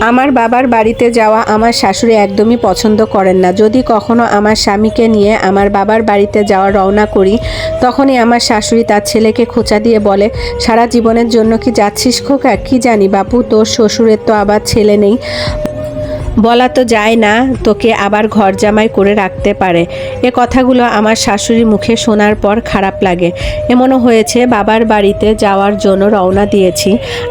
আমার বাবার বাড়িতে যাওয়া আমার শাশুড়ি একদমই পছন্দ করেন না। যদি কখনো আমার স্বামীকে নিয়ে আমার বাবার বাড়িতে যাওয়া রওনা করি, তখনই আমার শাশুড়ি তার ছেলেকে খোঁচা দিয়ে বলে, সারা জীবনের জন্য কি যাচ্ছিস খোকা? কি জানি বাপু, তোর শ্বশুরের তো আবার ছেলে নেই। বলা তো যায় না তোকে আবার ঘর জামাই করে রাখতে পারে। এ কথাগুলো আমার শাশুড়ির মুখে শোনার পর খারাপ লাগে। এমনও হয়েছে, বাবার বাড়িতে যাওয়ার জন্য রওনা দিয়েছি,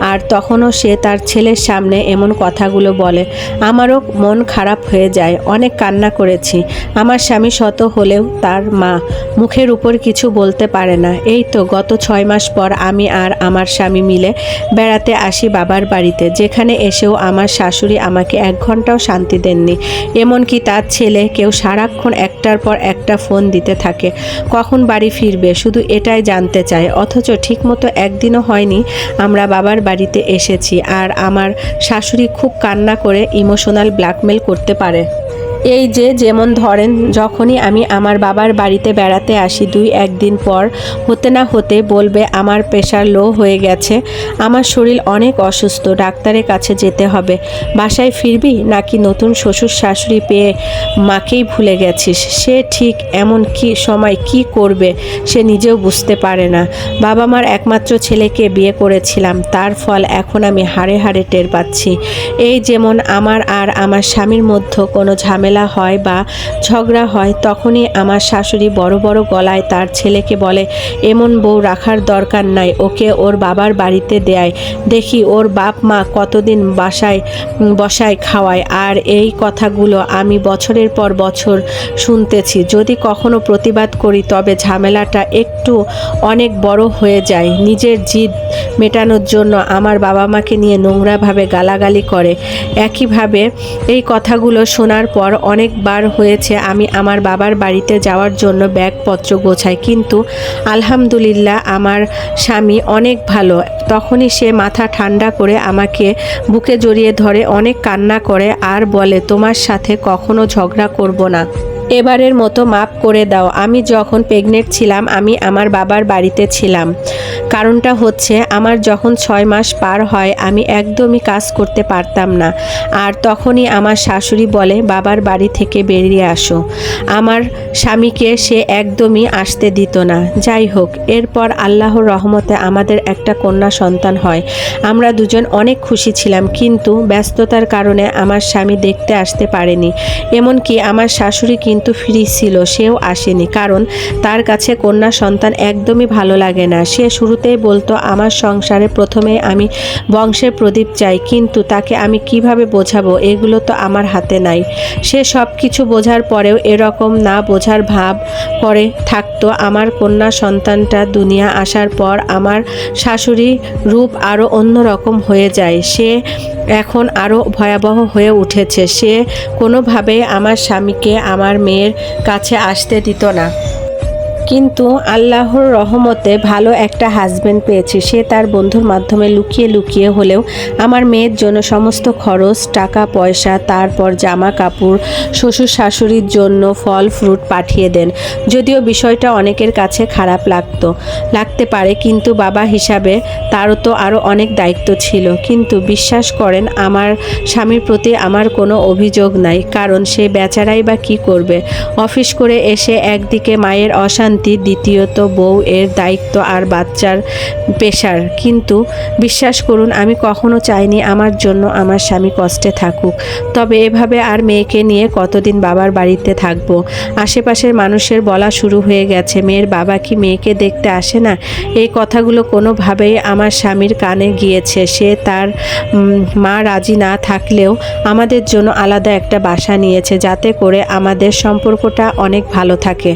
আর তখনও সে তার ছেলের সামনে এমন কথাগুলো বলে। আমারও মন খারাপ হয়ে যায়, অনেক কান্না করেছি। আমার স্বামী শত হলেও তার মা মুখের উপর কিছু বলতে পারে না। এই তো গত ছয় মাস পর আমি আর আমার স্বামী মিলে বেড়াতে আসি বাবার বাড়িতে, যেখানে এসেও আমার শাশুড়ি আমাকে এক ঘন্টাও শান্তি দেননি। এমনকি তার ছেলে কেউ সারাক্ষণ একটার পর একটা ফোন দিতে থাকে। কখন বাড়ি ফিরবে? শুধু এটাই জানতে চায়। অথচ ঠিকমতো একদিনও হয়নি আমরা বাবার বাড়িতে এসেছি। আর আমার শাশুড়ি খুব কান্না করে ইমোশনাল ব্ল্যাকমেল করতে পারে। এই যে যেমন ধরেন, যখনই আমি আমার বাবার বাড়িতে বেড়াতে আসি দুই একদিন পর, হতে না হতে বলবে আমার প্রেশার লো হয়ে গেছে, আমার শরীর অনেক অসুস্থ, ডাক্তারের কাছে যেতে হবে। বাসায় ফিরবি নাকি নতুন শ্বশুর শাশুড়ি পেয়ে মাকেই ভুলে গেছিস? সে ঠিক এমন কি সময় কি করবে সে নিজেও বুঝতে পারে না। বাবা মার একমাত্র ছেলেকে বিয়ে করেছিলাম, তার ফল এখন আমি হাড়ে হাড়ে টের পাচ্ছি। এই যেমন আমার আর আমার স্বামীর মধ্যে কোনো ঝামেলা হয় বা ঝগড়া হয়, তখনই আমার শাশুড়ি বড় বড় গলায় তার ছেলেকে বলে, এমন বউ রাখার দরকার নাই, ওকে ওর বাবার বাড়িতে দেয় দেখি ওর বাপ মা কতদিন বাসায়, বসায় খাওয়ায়। আর এই কথাগুলো আমি বছরের পর বছর শুনতেছি। যদি কখনো প্রতিবাদ করি, তবে ঝামেলাটা একটু অনেক বড় হয়ে যায়। নিজের জিদ মেটানোর জন্য আমার বাবা মাকে নিয়ে নোংরাভাবে গালাগালি করে। একইভাবে এই কথাগুলো শোনার পর অনেকবার হয়েছে, আমি আমার বাবার বাড়িতে যাওয়ার জন্য ব্যাগপত্র গোছাই। কিন্তু আলহামদুলিল্লাহ আমার স্বামী অনেক ভালো। তখনই সে মাথা ঠান্ডা করে আমাকে বুকে জড়িয়ে ধরে, অনেক কান্না করে আর বলে, তোমার সাথে কখনো ঝগড়া করব না। এবারের মতো মাপ করে দাও। আমি যখন প্রেগনেন্ট ছিলাম, আমি আমার বাবার বাড়িতে ছিলাম। কারণটা হচ্ছে আমার যখন ছয় মাস পার হয়, আমি একদমই কাজ করতে পারতাম না। আর তখনই আমার শাশুড়ি বলে, বাবার বাড়ি থেকে বেরিয়ে আসো। আমার স্বামীকে সে একদমই আসতে দিত না। যাই হোক, এরপর আল্লাহর রহমতে আমাদের একটা কন্যা সন্তান হয়। আমরা দুজন অনেক খুশি ছিলাম, কিন্তু ব্যস্ততার কারণে আমার স্বামী দেখতে আসতে পারেনি। এমনকি আমার শাশুড়ি কিন্তু ফ্রি ছিল, সেও আসেনি। কারণ তার কাছে কন্যা সন্তান একদমই ভালো লাগে না। সে শুরুতেই বলতো, আমার সংসারে প্রথমে আমি বংশের প্রদীপ চাই, কিন্তু তাকে আমি কীভাবে বোঝাবো? এগুলো তো আমার হাতে নাই। সে সব কিছু বোঝার পরেও এরকম না বোঝার ভাব করে থাকতো। আমার কন্যা সন্তানটা দুনিয়া আসার পর আমার শাশুড়ি রূপ আরও অন্যরকম হয়ে যায়। সে এখন আরও ভয়াবহ হয়ে উঠেছে। সে কোনোভাবেই আমার স্বামীকে আমার মেয়ের কাছে আসতে দিত না। কিন্তু আল্লাহর রহমতে ভালো একটা হাজব্যান্ড পেয়েছে। সে তার বন্ধুর মাধ্যমে লুকিয়ে লুকিয়ে হলেও আমার মেয়ের জন্য সমস্ত খরচ, টাকা, পয়সা, তারপর জামা কাপড়, শ্বশুর শাশুড়ির জন্য ফল ফ্রুট পাঠিয়ে দেন। যদিও বিষয়টা অনেকের কাছে খারাপ লাগতো, লাগতে পারে, কিন্তু বাবা হিসাবে তারও তো আরও অনেক দায়িত্ব ছিল। কিন্তু বিশ্বাস করেন, আমার স্বামীর প্রতি আমার কোনো অভিযোগ নাই, কারণ সে বেচারাই বা কি করবে? অফিস করে এসে একদিকে মায়ের অশান্তি দ্বিতীয়ত বউ এর দায়িত্ব আর বাচ্চার পেশার। কিন্তু বিশ্বাস করুন, আমি কখনো চাইনি আমার জন্য আমার স্বামী কষ্টে থাকুক। তবে এভাবে আর মেয়েকে নিয়ে কতদিন বাবার বাড়িতে থাকব? আশেপাশের মানুষের বলা শুরু হয়ে গেছে, মেয়ের বাবা কি মেয়েকে দেখতে আসে না? এই কথাগুলো কোনোভাবেই আমার স্বামীর কানে গিয়েছে। সে তার মা রাজি না থাকলেও আমাদের জন্য আলাদা একটা বাসা নিয়েছে, যাতে করে আমাদের সম্পর্কটা অনেক ভালো থাকে।